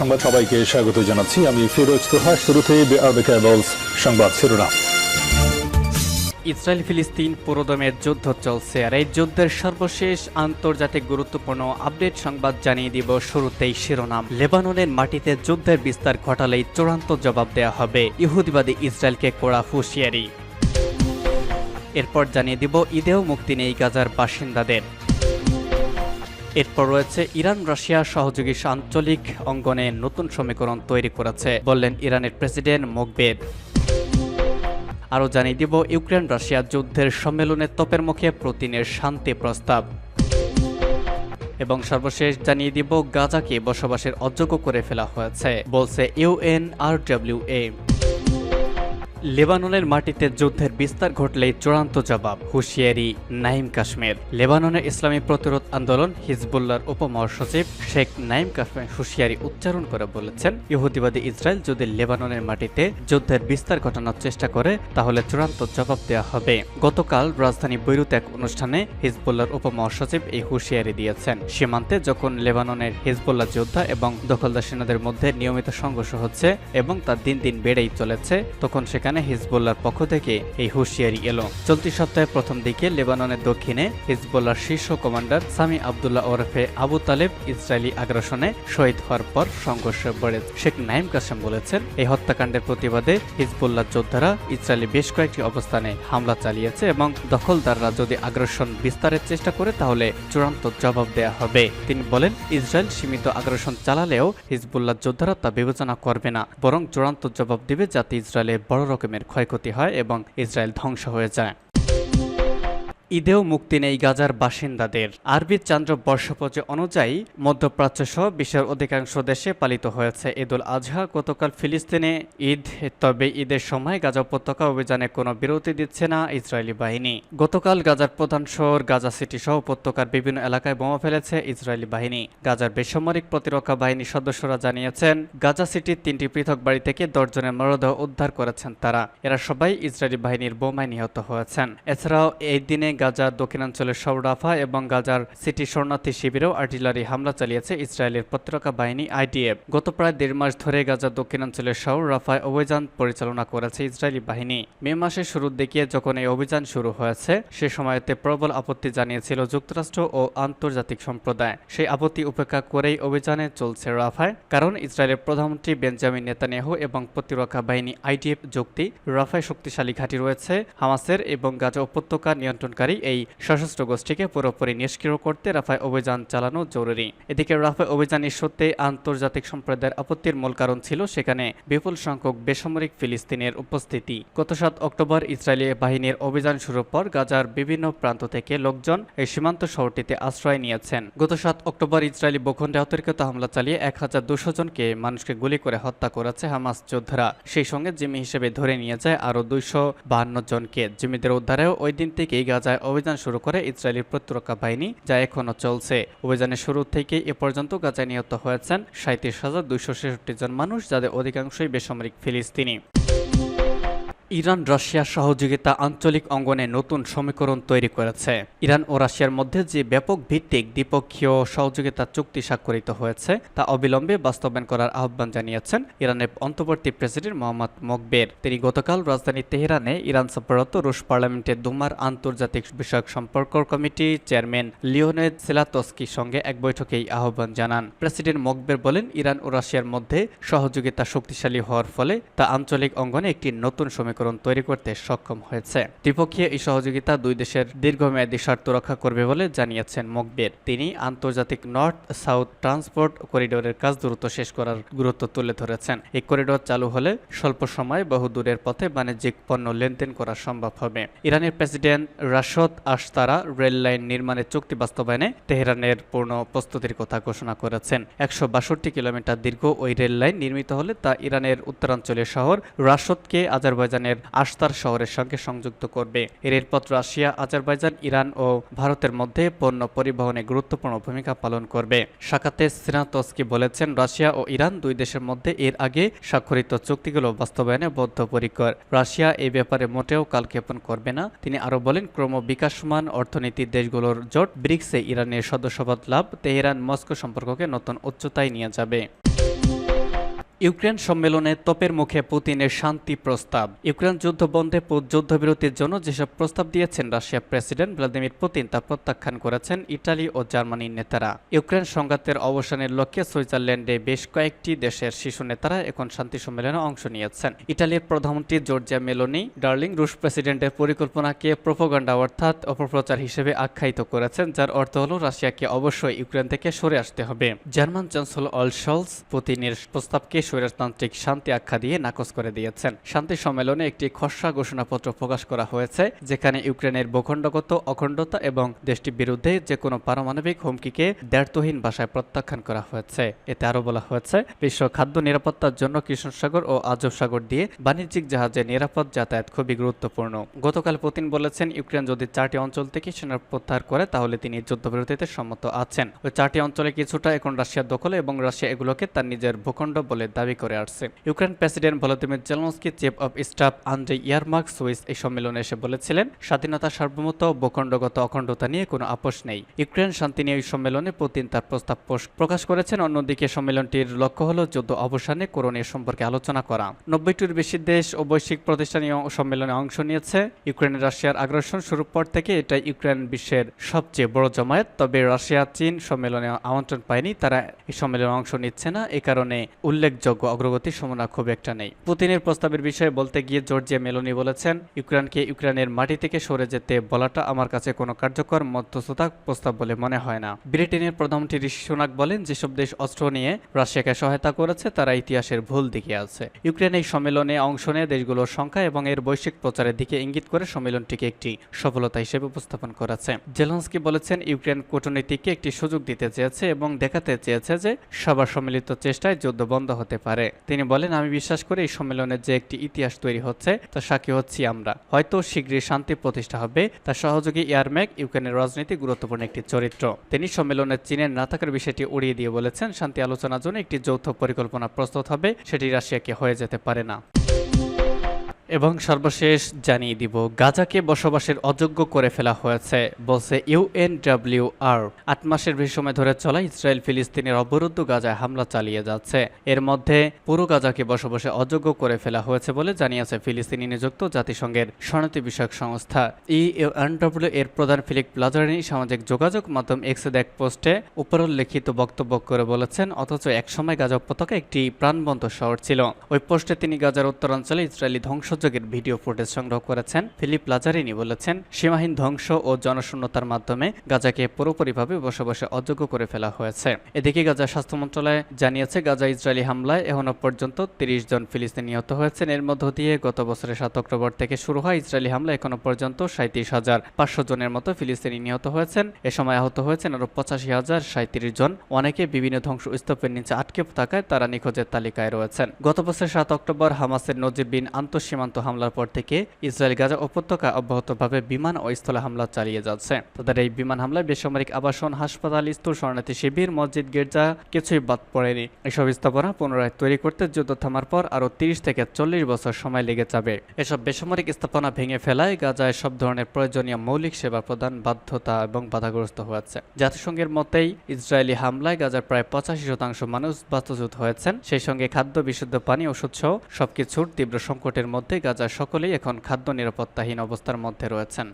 সংবাদ সবাইকে স্বাগত জানাচ্ছি। আমি ফিরোজ তোহা শুরুতে সংবাদ শিরোনাম। ইসরায়েল ফিলিস্তিন পুরোদমের যুদ্ধ চলছে, আর এই যুদ্ধের সর্বশেষ আন্তর্জাতিক গুরুত্বপূর্ণ আপডেট সংবাদ জানিয়ে দিব শুরুতেই শিরোনাম। লেবাননের মাটিতে যুদ্ধের বিস্তার ঘটালেই চূড়ান্ত জবাব দেয়া হবে ইহুদিবাদী ইসরায়েলকে কড়া হুঁশিয়ারি। এরপর জানিয়ে দিব ঈদেও মুক্তি নেই গাজার বাসিন্দাদের। এরপর রয়েছে ইরান, রাশিয়া সহযোগী আঞ্চলিক অঙ্গনে নতুন সমীকরণ তৈরি করেছে, বললেন ইরানের প্রেসিডেন্ট মোকবেদ আরও জানিয়ে দিব, ইউক্রেন, রাশিয়া যুদ্ধের সম্মেলনে তোপের মুখে প্রতিনের শান্তি প্রস্তাব। এবং সর্বশেষ জানিয়ে দিব, গাজাকে বসবাসের অযোগ্য করে ফেলা হয়েছে, বলছে ইউএন আর এ। লেবাননের মাটিতে যুদ্ধের বিস্তার ঘটলেই চূড়ান্ত জবাব হুঁশিয়ারি নাইম কাশ্মীর। লেবাননের ইসলামী প্রতিরোধ আন্দোলন হিজবুল্লার উপমহাসচিব শেখ নাইম কাশ্মীর হুঁশিয়ারি উচ্চারণ করে বলেছেন, ইহুদিবাদী ইসরায়েল যদি লেবাননের মাটিতে যুদ্ধের বিস্তার ঘটানোর চেষ্টা করে, তাহলে চূড়ান্ত জবাব দেওয়া হবে। গতকাল রাজধানী বৈরুত এক অনুষ্ঠানে হিজবুল্লার উপমহাসচিব এই হুঁশিয়ারি দিয়েছেন। সীমান্তে যখন লেবাননের হিজবুল্লাহ যোদ্ধা এবং দখলদার সেনাদের মধ্যে নিয়মিত সংঘর্ষ হচ্ছে এবং তা দিন দিন বেড়েই চলেছে, তখন সেখানে সেখানে হিজবুল্লার পক্ষ থেকে এই হুঁশিয়ারি এলো। চলতি সপ্তাহে প্রথম দিকে লেবাননের দক্ষিণে হিজবুল্লার শীর্ষ কমান্ডার সামি আবদুল্লাহ ওরফে আবু তালেব ইসরায়েলি আগ্রাসনে শহীদ হওয়ার পর সংঘর্ষ বেড়ে শেখ নাইম কাসেম বলেছেন, এই হত্যাকাণ্ডের প্রতিবাদে হিজবুল্লাহ যোদ্ধারা ইসরায়েলি বেশ কয়েকটি অবস্থানে হামলা চালিয়েছে এবং দখলদাররা যদি আগ্রাসন বিস্তারের চেষ্টা করে, তাহলে চূড়ান্ত জবাব দেয়া হবে। তিনি বলেন, ইসরায়েল সীমিত আগ্রাসন চালালেও হিজবুল্লাহ যোদ্ধারা তা বিবেচনা করবে না, বরং চূড়ান্ত জবাব দিবে যাতে ইসরায়েলের বড় রকমের ক্ষয়ক্ষতি হয় এবং ইসরায়েল ধ্বংস হয়ে যায়। ঈদেও মুক্তি নেই গাজার বাসিন্দাদের। আরবি চান্দ্র বর্ষপজে অনুযায়ী মধ্যপ্রাচ্য সহ বিশ্বের অধিকাংশ দেশে পালিত হয়েছে ঈদুল আজহা। গতকাল ফিলিস্তিনে ঈদ, তবে ঈদের সময় গাজা উপত্যকা অভিযানে কোনো বিরতি দিচ্ছে না ইসরায়েলি বাহিনী। গতকাল গাজার প্রধান শহর গাজা সিটি সহ উপত্যকার বিভিন্ন এলাকায় বোমা ফেলেছে ইসরায়েলি বাহিনী। গাজার বেসামরিক প্রতিরক্ষা বাহিনীর সদস্যরা জানিয়েছেন, গাজা সিটির তিনটি পৃথক বাড়ি থেকে দশজনের মরদেহ উদ্ধার করেছেন তারা। এরা সবাই ইসরায়েলি বাহিনীর বোমায় নিহত হয়েছেন। এছাড়াও এই দিনে গাজার দক্ষিণাঞ্চলের সৌরাফা এবং গাজার সিটি শরণার্থী শিবিরেও আর্টিলারি হামলা চালিয়েছে ইসরায়েলের প্রতিরক্ষা বাহিনী আইডিএফ গত প্রায় দেড় মাস ধরে গাজার দক্ষিণাঞ্চলের শহর রাফায় অভিযান পরিচালনা করেছে ইসরায়েলি বাহিনী। মে মাসের শুরুর দিকে যখন এই অভিযান শুরু হয়েছে, সে সময়তে প্রবল আপত্তি জানিয়েছিল যুক্তরাষ্ট্র ও আন্তর্জাতিক সম্প্রদায়। সেই আপত্তি উপেক্ষা করেই অভিযানে চলছে রাফায়, কারণ ইসরায়েলের প্রধানমন্ত্রী বেঞ্জামিন নেতানিয়াহু এবং প্রতিরক্ষা বাহিনী আইডিএফ যুক্তি রাফায় শক্তিশালী ঘাঁটি রয়েছে হামাসের এবং গাজা উপত্যকা নিয়ন্ত্রণকারী এই সশস্ত্র গোষ্ঠীকে পুরোপুরি নিষ্ক্রিয় করতে রাফায় অভিযান চালানো জরুরি। এদিকে রাফায় অভিযান ইস্যুতে আন্তর্জাতিক সম্প্রদায়ের আপত্তির মূল কারণ ছিল সেখানে বিপুল সংখ্যক বেসামরিক ফিলিস্তিনের উপস্থিতি। গত সাত অক্টোবর ইসরায়েলি বাহিনীর অভিযান শুরুর পর গাজার বিভিন্ন প্রান্ত থেকে লোকজন এই সীমান্ত শহরটিতে আশ্রয় নিয়েছেন। গত সাত অক্টোবর ইসরায়েলি ভূখণ্ডে অতর্কিত হামলা চালিয়ে এক হাজার দুশো জনকে মানুষকে গুলি করে হত্যা করেছে হামাস যোদ্ধারা। সেই সঙ্গে জিমি হিসেবে ধরে নিয়ে যায় আরও দুইশো বাহান্ন জনকে। জিমিদের উদ্ধারেও ওই দিন থেকেই গাজায় অভিযান শুরু করে ইসরায়েলের প্রতিরক্ষা বাহিনী, যা এখনও চলছে। অভিযানের শুরু থেকে এ পর্যন্ত গাজায় নিহত হয়েছেন সাঁত্রিশ হাজার দুইশো ছেষট্টি জন মানুষ, যাদের অধিকাংশই বেসামরিক ফিলিস্তিনি। ইরান, রাশিয়ার সহযোগিতা আঞ্চলিক অঙ্গনে নতুন সমীকরণ তৈরি করেছে। ইরান ও রাশিয়ার মধ্যে যে ব্যাপক ভিত্তিক দ্বিপক্ষীয় সহযোগিতা চুক্তি স্বাক্ষরিত হয়েছে, তা অবিলম্বে বাস্তবায়ন করার আহ্বান জানিয়েছেন ইরানের অন্তর্বর্তী প্রেসিডেন্ট মোহাম্মদ মকবের। তিনি গতকাল রাজধানী তেহরানে ইরান সফররত রুশ পার্লামেন্টের দুমার আন্তর্জাতিক বিষয়ক সম্পর্ক কমিটি চেয়ারম্যান লিওনেদ সেলাতস্কির সঙ্গে এক বৈঠকে এই আহ্বান জানান। প্রেসিডেন্ট মকবের বলেন, ইরান ও রাশিয়ার মধ্যে সহযোগিতা শক্তিশালী হওয়ার ফলে তা আঞ্চলিক অঙ্গনে একটি নতুন সমীকরণ সমীকরণ তৈরি করতে সক্ষম হয়েছে। দ্বিপক্ষীয় এই সহযোগিতা দুই দেশের দীর্ঘমেয়াদী স্বার্থ রক্ষা করবে বলে জানিয়েছেন মকবের। তিনি আন্তর্জাতিক নর্থ সাউথ ট্রান্সপোর্ট করিডোরের কাজ দ্রুত শেষ করার গুরুত্ব তুলে ধরেছেন। এই করিডোর চালু হলে স্বল্প সময়ে বহু দূরের পথে বাণিজ্যিক পণ্য লেনদেন করা সম্ভব হবে। ইরানের president Rasht Astara rail line নির্মাণের চুক্তি বাস্তবায়নে তেহরানের পূর্ণ প্রস্তুতির কথা ঘোষণা করেছেন। একশো বাষট্টি কিলোমিটার দীর্ঘ ওই রেল লাইন নির্মিত হলে তা ইরানের উত্তরাঞ্চলীয় শহর রাশদকে আজারবাইজানের ইরানের আস্তার শহরের সঙ্গে সংযুক্ত করবে। এর রেলপথ রাশিয়া, আজারবাইজান, ইরান ও ভারতের মধ্যে পণ্য পরিবহনে গুরুত্বপূর্ণ ভূমিকা পালন করবে। সাকাতে সিনাতস্কি বলেছেন, রাশিয়া ও ইরান দুই দেশের মধ্যে এর আগে স্বাক্ষরিত চুক্তিগুলো বাস্তবায়নে বদ্ধপরিকর। রাশিয়া এই ব্যাপারে মোটেও কালক্ষেপণ করবে না। তিনি আরও বলেন, ক্রম বিকাশমান অর্থনীতির দেশগুলোর জোট, ব্রিক্সে ইরানের সদস্যপদ লাভ তেহরান মস্কো সম্পর্ককে নতুন উচ্চতায় নিয়ে যাবে। ইউক্রেন সম্মেলনে তোপের মুখে পুতিনের শান্তি প্রস্তাব। ইউক্রেন যুদ্ধ বন্ধে যুদ্ধবিরতির জন্য যেসব প্রস্তাব দিয়েছেন রাশিয়া প্রেসিডেন্ট ভ্লাদিমির পুতিন তা প্রত্যাখ্যান করেছেন ইটালি ও জার্মানির নেতারা। ইউক্রেন সংঘাতের অবসানের লক্ষ্যে সুইজারল্যান্ডে বেশ কয়েকটি দেশের শীর্ষ নেতারা এখন শান্তি সম্মেলনে অংশ নিয়েছেন। ইটালির প্রধানমন্ত্রী জর্জিয়া মেলোনি, ডার্লিং রুশ প্রেসিডেন্টের পরিকল্পনাকে প্রোপোগান্ডা অর্থাৎ অপপ্রচার হিসেবে আখ্যায়িত করেছেন, যার অর্থ হল রাশিয়াকে অবশ্যই ইউক্রেন থেকে সরে আসতে হবে। জার্মান চ্যান্সেলর অলশলস পুতিনের প্রস্তাবকে স্বৈরতান্ত্রিক শান্তি আখ্যা দিয়ে নাকচ করে দিয়েছেন। শান্তি সম্মেলনে একটি খসড়া ঘোষণাপত্র প্রকাশ করা হয়েছে, যেখানে ইউক্রেনের ভূখণ্ডগত অখণ্ডতা এবং দেশটির বিরুদ্ধে যে কোনো পারমাণবিক হুমকিকে দ্ব্যর্থহীন ভাষায় প্রত্যাখ্যান করা হয়েছে। এতে আরও বলা হয়েছে, বিশ্ব খাদ্য নিরাপত্তার জন্য কৃষ্ণ সাগর ও আজব সাগর দিয়ে বাণিজ্যিক জাহাজে নিরাপদ যাতায়াত খুবই গুরুত্বপূর্ণ। গতকাল পুতিন বলেছেন, ইউক্রেন যদি চারটি অঞ্চল থেকে সেনা প্রত্যাহার করে, তাহলে তিনি যুদ্ধবিরতিতে সম্মত আছেন। ওই চারটি অঞ্চলে কিছুটা এখন রাশিয়ার দখলে এবং রাশিয়া এগুলোকে তার নিজের ভূখণ্ড বলে দাবি করে আসছে। Ukraine president Volodymyr Zelensky, chief of staff Andriy Yermak Swiss এই সম্মেলনে এসে বলেছিলেন, স্বাধীনতা সার্বভৌমত্ব ভূখণ্ডগত অখণ্ডতা নিয়ে কোনো আপোষ নেই। ইউক্রেন শান্তি নিয়ে এই সম্মেলনে পুতিন তার প্রস্তাব প্রকাশ করেছেন। অন্যদিকে সম্মেলনটির লক্ষ্য হল যুদ্ধ অবসানে করণীয় সম্পর্কে আলোচনা করা। নব্বইটির বেশি দেশ ও বৈশ্বিক প্রতিষ্ঠান সম্মেলনে অংশ নিয়েছে। ইউক্রেনের রাশিয়ার আগ্রাসন শুরুর পর থেকে এটা ইউক্রেন বিশ্বের সবচেয়ে বড় জমায়েত। তবে রাশিয়া চীন সম্মেলনে আমন্ত্রণ পায়নি, তারা এই সম্মেলনে অংশ নিচ্ছে না। এ কারণে উল্লেখযোগ্য অগ্রগতি সমনা খুব একটা নেই। পুতিনের প্রস্তাবের বিষয়ে বলতে গিয়ে জর্জিয়া মেলোনি বলেছেন, ইউক্রেনকে ইউক্রেনের মাটি থেকে সরে যেতে বলাটা আমার কাছে কোনো কার্যকর মধ্যস্থতা প্রস্তাব বলে মনে হয় না। ব্রিটেনের প্রধানমন্ত্রী ঋষি সুনাক বলেন, যেসব দেশ অস্ত্র নিয়ে রাশিয়াকে সহায়তা করেছে, তারা ইতিহাসের ভুল দিকে আছে। ইউক্রেন এই সম্মেলনে অংশ নেয় দেশগুলোর সংখ্যা এবং এর বৈশ্বিক প্রচারের দিকে ইঙ্গিত করে সম্মেলনটিকে একটি সফলতা হিসেবে উপস্থাপন করেছে। জেলন্সকি বলেছেন, ইউক্রেন কূটনীতিকে একটি সুযোগ দিতে চেয়েছে এবং দেখাতে চেয়েছে যে সবার সম্মিলিত চেষ্টায় যুদ্ধ বন্ধ হতে পারে। তিনি বলেন, আমি বিশ্বাস করি এই সম্মেলনে যে একটি ইতিহাস তৈরি হচ্ছে, তা সাক্ষী হচ্ছি আমরা। হয়তো শীঘ্রই শান্তি প্রতিষ্ঠা হবে। তার সহযোগী ইয়ারম্যাক ইউক্রেনের রাজনীতি গুরুত্বপূর্ণ একটি চরিত্র। তিনি সম্মেলনে চীনের না থাকার বিষয়টি উড়িয়ে দিয়ে বলেছেন, শান্তি আলোচনার জন্য একটি যৌথ পরিকল্পনা প্রস্তুত হবে। সেটি রাশিয়াকে হয়ে যেতে পারে না। এবং সর্বশেষ জানিয়ে দিব, গাজাকে বসবাসের অযোগ্য করে ফেলা হয়েছে, বলছে ইউএনডব্লিউ আর। আট মাসের বেশি সময় ধরে চলা ইসরায়েল ফিলিস্তিনের অবরুদ্ধ গাজায় হামলা চালিয়ে যাচ্ছে। এর মধ্যে পুরো গাজাকে বসবাসে অযোগ্য করে ফেলা হয়েছে বলে জানিয়েছে ফিলিস্তিনি নিযুক্ত জাতিসংঘের শরণার্থী বিষয়ক সংস্থা। ইউএনডব্লিউ এর প্রধান ফিলিক প্লাজারিনি সামাজিক যোগাযোগ মাধ্যম এক্সেদ এক পোস্টে উপরোল্লেখিত বক্তব্য করে বলেছেন, অথচ একসময় গাজা উপত্যকা একটি প্রাণবন্ত শহর ছিল। ওই পোস্টে তিনি গাজার উত্তরাঞ্চলে ইসরায়েলি ধ্বংসযজ্ঞের ভিডিও ফুটেজ সংগ্রহ করেছেন ফিলিপ লাজারিনি বলেছেন, সীমাহীন ধ্বংস ও জনশূন্যতার মাধ্যমে গাজাকে পুরোপুরিভাবে বসবাসে অযোগ্য করে ফেলা হয়েছে। এদিকে গাজা স্বাস্থ্য মন্ত্রণালয় জানিয়েছে, গাজা ইসরায়েলি হামলায় এখনও পর্যন্ত তিরিশ জন ফিলিস্তিনি নিহত হয়েছেন। এর মধ্য দিয়ে গত বছরের সাত অক্টোবর থেকে শুরু হয় ইসরায়েলি হামলা, এখনও পর্যন্ত সাঁত্রিশ হাজার পাঁচশো জনের মতো ফিলিস্তিনি নিহত হয়েছেন। এ সময় আহত হয়েছেন আরও পঁচাশি হাজার সাঁত্রিশ জন। অনেকে বিভিন্ন ধ্বংস স্তূপের নিচে আটকে থাকায় তারা নিখোঁজের তালিকায় রয়েছেন। গত বছরের সাত অক্টোবর হামাসের নজির বিন আন্তঃসীমান্ত হামলার পর থেকে ইসরায়েল গাজা উপত্যকা অব্যাহতভাবে বিমান ও স্থলে হামলা চালিয়ে যাচ্ছে। তাদের এই বিমান হামলায় বেসামরিক আবাসন, হাসপাতাল স্থূল শরণার্থী শিবির, মসজিদ, গির্জা কিছুই বাদ পড়েনি। এসব স্থাপনা পুনরায় তৈরি করতে যুদ্ধ থামার পর আরও তিরিশ থেকে চল্লিশ বছর সময় লেগে যাবে। এসব বেসামরিক স্থাপনা ভেঙে ফেলায় গাজায় সব ধরনের প্রয়োজনীয় মৌলিক সেবা প্রদান বাধ্যতা এবং বাধাগ্রস্ত হয়েছে। জাতিসংঘের মতেই ইসরায়েলি হামলায় গাজার প্রায় পঁচাশি শতাংশ মানুষ বাস্তুচ্যুত হয়েছেন। সেই সঙ্গে খাদ্য, বিশুদ্ধ পানি ওষুধ সহ সবকিছুর তীব্র সংকটের মধ্যে গাজার সকলেই এখন খাদ্য নিরাপত্তাহীন অবস্থার মধ্যে রয়েছেন।